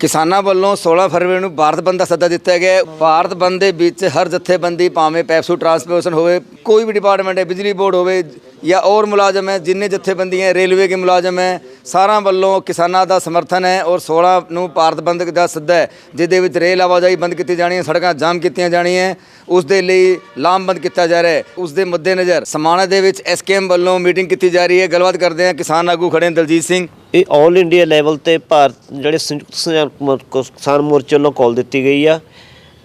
ਕਿਸਾਨਾਂ ਵੱਲੋਂ 16 ਫਰਵਰੀ ਨੂੰ ਭਾਰਤ ਬੰਦ ਦਾ ਸੱਦਾ ਦਿੱਤਾ ਗਿਆ ਭਾਰਤ ਬੰਦ ਦੇ ਵਿੱਚ ਹਰ ਜਥੇਬੰਦੀ ਭਾਵੇਂ ਪੈਪਸੂ ਟਰਾਂਸਪੋਰਟੇਸ਼ਨ ਹੋਵੇ, ਕੋਈ ਵੀ ਡਿਪਾਰਟਮੈਂਟ ਹੈ, ਬਿਜਲੀ ਬੋਰਡ ਹੋਵੇ ਜਾਂ ਹੋਰ ਮੁਲਾਜ਼ਮ ਹੈ, ਜਿੰਨੇ ਜਥੇਬੰਦੀਆਂ ਰੇਲਵੇ ਕੇ ਮੁਲਾਜ਼ਮ ਹੈ, ਸਾਰਿਆਂ ਵੱਲੋਂ ਕਿਸਾਨਾਂ ਦਾ ਸਮਰਥਨ ਹੈ ਔਰ 16 ਨੂੰ ਭਾਰਤ ਬੰਦ ਦਾ ਸੱਦਾ ਹੈ, ਜਿਹਦੇ ਵਿੱਚ ਰੇਲ ਆਵਾਜਾਈ ਬੰਦ ਕੀਤੀ ਜਾਣੀ ਹੈ, ਸੜਕਾਂ ਜਾਮ ਕੀਤੀਆਂ ਜਾਣੀਆਂ ਉਸ ਦੇ ਲਈ ਲਾਮਬੰਦ ਕੀਤਾ ਜਾ ਰਿਹਾ ਹੈ। ਉਸ ਦੇ ਮੱਦੇਨਜ਼ਰ ਸਮਾਣਾ ਦੇ ਵਿੱਚ ਐਸਕੇਐਮ ਵੱਲੋਂ ਮੀਟਿੰਗ ਕੀਤੀ ਜਾ ਰਹੀ ਹੈ। ਗੱਲਬਾਤ ਕਰਦੇ ਹਾਂ ਕਿਸਾਨ ਆਗੂ ਖੜੇ ਦਲਜੀਤ ਸਿੰਘ। ਇਹ 올 ਇੰਡੀਆ ਲੈਵਲ ਤੇ ਭਾਰਤ ਜਿਹੜੇ ਸੰਯੁਕਤ ਕਿਸਾਨ ਮੋਰਚੇ ਵੱਲੋਂ ਕਾਲ ਦਿੱਤੀ ਗਈ ਆ।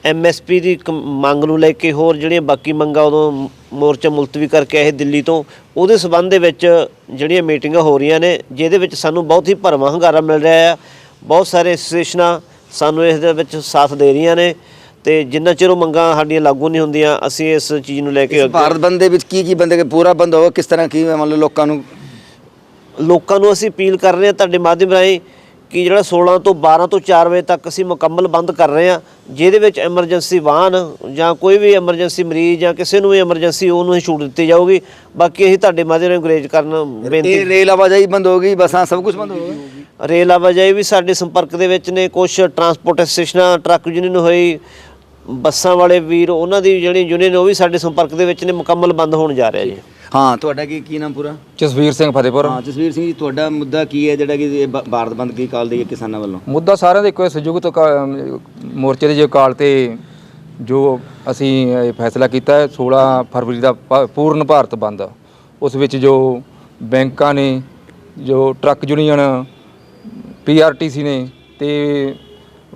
ਐਮਐਸਪੀ ਦੀ ਮੰਗ ਨੂੰ ਲੈ ਕੇ ਹੋਰ ਜਿਹੜੀਆਂ ਬਾਕੀ ਮੰਗਾਂ ਉਦੋਂ ਮੋਰਚਾ ਮੁਲਤਵੀ ਕਰਕੇ ਆਏ ਦਿੱਲੀ ਤੋਂ ਉਹਦੇ ਸਬੰਧ ਦੇ ਵਿੱਚ ਜਿਹੜੀਆਂ ਮੀਟਿੰਗਾਂ ਹੋ ਰਹੀਆਂ ਨੇ ਜਿਹਦੇ ਵਿੱਚ ਸਾਨੂੰ ਬਹੁਤ ਹੀ ਭਰਵਾਂ ਹੰਗਾਰਾ ਮਿਲ ਰਿਹਾ ਆ। ਬਹੁਤ ਸਾਰੇ ਐਸੋਸੀਏਸ਼ਨਾਂ ਸਾਨੂੰ ਇਸ ਦੇ ਵਿੱਚ ਸਾਥ ਦੇ ਰਹੀਆਂ ਨੇ ਤੇ ਜਿੰਨਾ ਚਿਰ ਉਹ ਮੰਗਾਂ ਸਾਡੀਆਂ ਲਾਗੂ ਨਹੀਂ ਹੁੰਦੀਆਂ ਅਸੀਂ ਇਸ ਚੀਜ਼ ਨੂੰ ਲੈ ਕੇ ਭਾਰਤ ਬੰਦ ਦੇ ਵਿੱਚ ਕੀ ਕੀ ਬੰਦੇ ਪੂਰਾ ਬੰਦ ਹੋਗਾ ਕਿਸ ਤਰ੍ਹਾਂ ਕੀ ਮੰਨ ਲਓ ਲੋਕਾਂ ਨੂੰ ਲੋਕਾਂ ਨੂੰ ਅਸੀਂ ਅਪੀਲ ਕਰ ਰਹੇ ਹਾਂ ਤੁਹਾਡੇ ਮਾਧਿਅਮ ਰਾਹੀਂ ਕਿ ਜਿਹੜਾ 16 ਤੋਂ 12 ਤੋਂ 4 ਵਜੇ ਤੱਕ ਅਸੀਂ ਮੁਕੰਮਲ ਬੰਦ ਕਰ ਰਹੇ ਹਾਂ ਜਿਹਦੇ ਵਿੱਚ ਐਮਰਜੈਂਸੀ ਵਾਹਨ ਜਾਂ ਕੋਈ ਵੀ ਐਮਰਜੈਂਸੀ ਮਰੀਜ਼ ਜਾਂ ਕਿਸੇ ਨੂੰ ਵੀ ਐਮਰਜੈਂਸੀ ਉਹਨੂੰ ਹੀ ਛੂਟ ਦਿੱਤੀ ਜਾਊਗੀ। ਬਾਕੀ ਅਸੀਂ ਤੁਹਾਡੇ ਮਾਧਿਅਮ ਰਾਹੀਂ ਗੁਰੇਜ ਕਰਨ ਬੇਨਤੀ ਇਹ ਰੇਲ ਆਵਾਜਾਈ ਬੰਦ ਹੋ ਗਈ ਬੱਸਾਂ ਸਭ ਕੁਝ ਬੰਦ ਹੋ ਗਿਆ ਰੇਲ ਆਵਾਜਾਈ ਵੀ ਸਾਡੇ ਸੰਪਰਕ ਦੇ ਵਿੱਚ ਨੇ ਕੁਝ ਟਰਾਂਸਪੋਰਟ ਸਟੇਸ਼ਨਾਂ ਟਰੱਕ ਯੂਨੀਅਨ ਹੋਈ ਬੱਸਾਂ ਵਾਲੇ ਵੀਰ ਉਹਨਾਂ ਦੀ ਜਿਹੜੀ ਯੂਨੀਅਨ ਉਹ ਵੀ ਸਾਡੇ ਸੰਪਰਕ ਦੇ ਵਿੱਚ ਨੇ ਮੁਕੰਮਲ ਬੰਦ ਹੋਣ ਜਾ ਰਿਹਾ ਜੀ। ਹਾਂ ਤੁਹਾਡਾ ਕੀ ਕੀ ਨਾਮ ਪੂਰਾ? ਜਸਵੀਰ ਸਿੰਘ ਫਤਿਹਪੁਰ। ਹਾਂ ਜਸਵੀਰ ਸਿੰਘ ਜੀ ਤੁਹਾਡਾ ਮੁੱਦਾ ਕੀ ਹੈ ਜਿਹੜਾ ਕਿ ਭਾਰਤ ਬੰਦ ਕੀ ਕਾਲ ਦੀ ਕਿਸਾਨਾਂ ਵੱਲੋਂ? ਮੁੱਦਾ ਸਾਰਿਆਂ ਦਾ ਇੱਕੋ ਹੈ ਸੰਯੁਕਤ ਕਾ- ਮੋਰਚੇ ਦੇ ਜੋ ਕਾਲ ਤੇ ਜੋ ਅਸੀਂ ਇਹ ਫੈਸਲਾ ਕੀਤਾ ਹੈ 16 ਫਰਵਰੀ ਦਾ ਪ- ਪੂਰਨ ਭਾਰਤ ਬੰਦ ਉਸ ਵਿੱਚ ਜੋ ਬੈਂਕਾਂ ਨੇ ਜੋ ਟਰੱਕ ਯੂਨੀਅਨ ਪੀਆਰਟੀਸੀ ਨੇ ਤੇ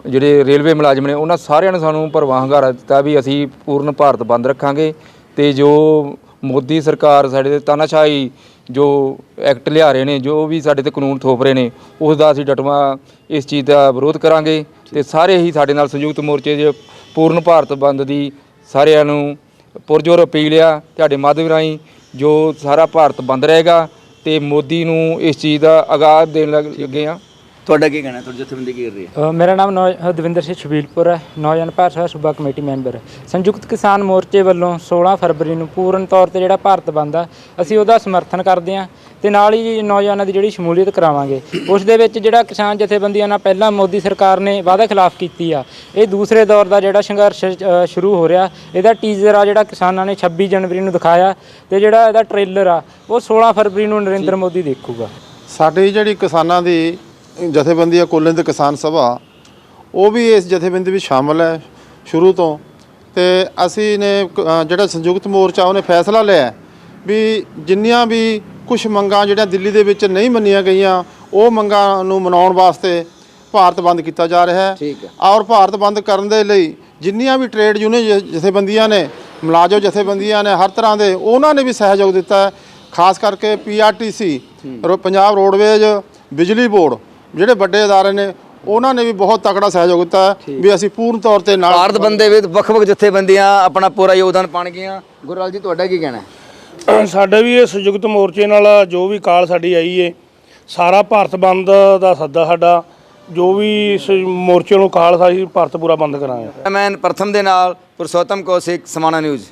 ਜਿਹੜੇ ਰੇਲਵੇ ਮੁਲਾਜ਼ਮ ਨੇ ਉਹਨਾਂ ਸਾਰਿਆਂ ਨੇ ਸਾਨੂੰ ਭਰਵਾਂ ਹੰਗਾਰਾ ਦਿੱਤਾ ਵੀ ਅਸੀਂ ਪੂਰਨ ਭਾਰਤ ਬੰਦ ਰੱਖਾਂਗੇ ਤੇ ਜੋ ਮੋਦੀ ਸਰਕਾਰ ਸਾਡੇ ਤੇ ਤਾਨਾਸ਼ਾਹੀ ਜੋ ਐਕਟ ਲਿਆ ਰਹੇ ਨੇ, ਜੋ ਵੀ ਸਾਡੇ ਤੇ ਕਾਨੂੰਨ ਥੋਪ ਰਹੇ ਨੇ, ਉਸ ਦਾ ਅਸੀਂ ਡਟਵਾ ਇਸ ਚੀਜ਼ ਦਾ ਵਿਰੋਧ ਕਰਾਂਗੇ ਤੇ ਸਾਰੇ ਹੀ ਸਾਡੇ ਨਾਲ ਸੰਯੁਕਤ ਮੋਰਚੇ ਦੇ ਪੂਰਨ ਭਾਰਤ ਬੰਦ ਦੀ ਸਾਰਿਆਂ ਨੂੰ ਪੁਰਜੋਰ ਅਪੀਲ ਆ ਤੁਹਾਡੇ ਮਾਧਿਅਮ ਰਾਹੀਂ ਜੋ ਸਾਰਾ ਭਾਰਤ ਬੰਦ ਰਹੇਗਾ ਤੇ ਮੋਦੀ ਨੂੰ ਇਸ ਚੀਜ਼ ਦਾ ਆਗਾਹ ਦੇਣ ਲੱਗ- ਲੱਗੇ ਆ। ਤੁਹਾਡਾ ਕੀ ਕਹਿਣਾ ਹੈ? ਤੁਹਾਡੀ ਜਥੇਬੰਦੀ ਕੀ ਕਰ ਰਹੀ ਹੈ? ਅ, ਮੇਰਾ ਨਾਮ ਨੌ- ਦਵਿੰਦਰ ਸਿੰਘ ਸ਼ਬੀਲਪੁਰ ਹੈ। ਨੌਜਵਾਨ ਭਾਰਤ ਸਭਾ ਸੂਬਾ ਕਮੇਟੀ ਮੈਂਬਰ ਸੰਯੁਕਤ ਕਿਸਾਨ ਮੋਰਚੇ ਵੱਲੋਂ 16 ਫਰਵਰੀ ਨੂੰ ਪੂਰਨ ਤੌਰ ਤੇ ਜਿਹੜਾ ਭਾਰਤ ਬੰਦ ਆ ਅਸੀਂ ਉਹਦਾ ਸਮਰਥਨ ਕਰਦੇ ਹਾਂ ਤੇ ਨਾਲ ਹੀ ਨੌਜਵਾਨਾਂ ਦੀ ਜਿਹੜੀ ਸ਼ਮੂਲੀਅਤ ਕਰਾਵਾਂਗੇ। ਉਸ ਦੇ ਵਿੱਚ ਜਿਹੜਾ ਕਿਸਾਨ ਜਥੇਬੰਦੀਆਂ ਨਾਲ ਪਹਿਲਾਂ ਮੋਦੀ ਸਰਕਾਰ ਨੇ ਵਾਅਦਾ ਖਿਲਾਫ ਕੀਤੀ ਆ ਇਹ ਦੂਸਰੇ ਦੌਰ ਦਾ ਜਿਹੜਾ ਸੰਘਰਸ਼ ਅ, ਸ਼ੁਰੂ ਹੋ ਰਿਹਾ। ਇਹਦਾ ਟੀਜ਼ਰ ਆ ਜਿਹੜਾ ਕਿਸਾਨਾਂ ਨੇ 26 ਜਨਵਰੀ ਨੂੰ ਦਿਖਾਇਆ ਤੇ ਜਿਹੜਾ ਇਹਦਾ ਟ੍ਰੇਲਰ ਆ ਉਹ 16 ਫਰਵਰੀ ਨੂੰ ਨਰਿੰਦਰ ਮੋਦੀ ਦੇਖੂਗਾ। ਸਾਡੀ ਜਿਹੜੀ ਕਿਸਾਨਾਂ ਦੀ ਜਥੇਬੰਦੀ ਹੈ ਕੁੱਲ ਹਿੰਦ ਕਿਸਾਨ ਸਭਾ ਉਹ ਵੀ ਇਸ ਜਥੇਬੰਦੀ ਵਿੱਚ ਸ਼ਾਮਲ ਹੈ ਸ਼ੁਰੂ ਤੋਂ। ਤੇ ਅਸੀਂ ਨੇ ਜਿਹੜਾ ਸੰਯੁਕਤ ਮੋਰਚਾ ਉਹਨੇ ਫੈਸਲਾ ਲਿਆ ਵੀ ਜਿੰਨੀਆਂ ਵੀ ਕੁਝ ਮੰਗਾਂ ਜਿਹੜੀਆਂ ਦਿੱਲੀ ਦੇ ਵਿੱਚ ਨਹੀਂ ਮੰਨੀਆਂ ਗਈਆਂ ਉਹ ਮੰਗਾਂ ਨੂੰ ਮਨਾਉਣ ਵਾਸਤੇ ਭਾਰਤ ਬੰਦ ਕੀਤਾ ਜਾ ਰਿਹਾ ਹੈ। ਠੀਕ ਹੈ। ਔਰ ਭਾਰਤ ਬੰਦ ਕਰਨ ਦੇ ਲਈ ਜਿੰਨੀਆਂ ਵੀ ਟ੍ਰੇਡ ਯੂਨੀਅਨ ਜਥੇਬੰਦੀਆਂ ਨੇ ਮੁਲਾਜ਼ਮ ਜਥੇਬੰਦੀਆਂ ਨੇ ਹਰ ਤਰ੍ਹਾਂ ਦੇ ਉਹਨਾਂ ਨੇ ਵੀ ਸਹਿਯੋਗ ਦਿੱਤਾ ਹੈ। ਖਾਸ ਕਰਕੇ ਪੀਆਰਟੀਸੀ ਪੰਜਾਬ ਰੋਡਵੇਜ ਬਿਜਲੀ ਬੋਰਡ ਜਿਹੜੇ ਵੱਡੇ ਅਦਾਰੇ ਨੇ ਉਹਨਾਂ ਨੇ ਵੀ ਬਹੁਤ ਤਕੜਾ ਸਹਿਯੋਗ ਦਿੱਤਾ ਵੀ ਅਸੀਂ ਪੂਰਨ ਤੌਰ ਤੇ ਨਾਲ ਭਾਰਤ ਬੰਦ ਵਿੱਚ ਵੱਖ-ਵੱਖ ਜਥੇਬੰਦੀਆਂ ਆਪਣਾ ਪੂਰਾ ਯੋਗਦਾਨ ਪਾਣਗੀਆਂ। ਗੁਰਲਾਲ ਜੀ ਤੁਹਾਡਾ ਕੀ ਕਹਿਣਾ ਹੈ? ਸਾਡਾ ਵੀ ਇਹ ਸੰਯੁਕਤ ਮੋਰਚੇ ਨਾਲ ਜੋ ਵੀ ਕਾਲ ਸਾਡੀ ਆਈ ਏ ਸਾਰਾ ਭਾਰਤ ਬੰਦ ਦਾ ਸੱਦਾ ਸਾਡਾ। ਜੋ ਵੀ ਇਸ ਮੋਰਚੇ ਨੂੰ ਕਾਲ ਸਾਡੀ ਭਾਰਤ ਪੂਰਾ ਬੰਦ ਕਰਾਂਗੇ। ਮੈਂ ਪ੍ਰਥਮ ਦੇ ਨਾਲ ਪੁਰਸ਼ੋਤਮ ਕੌਸ਼ਿਕ ਸਮਾਣਾ ਨਿਊਜ਼।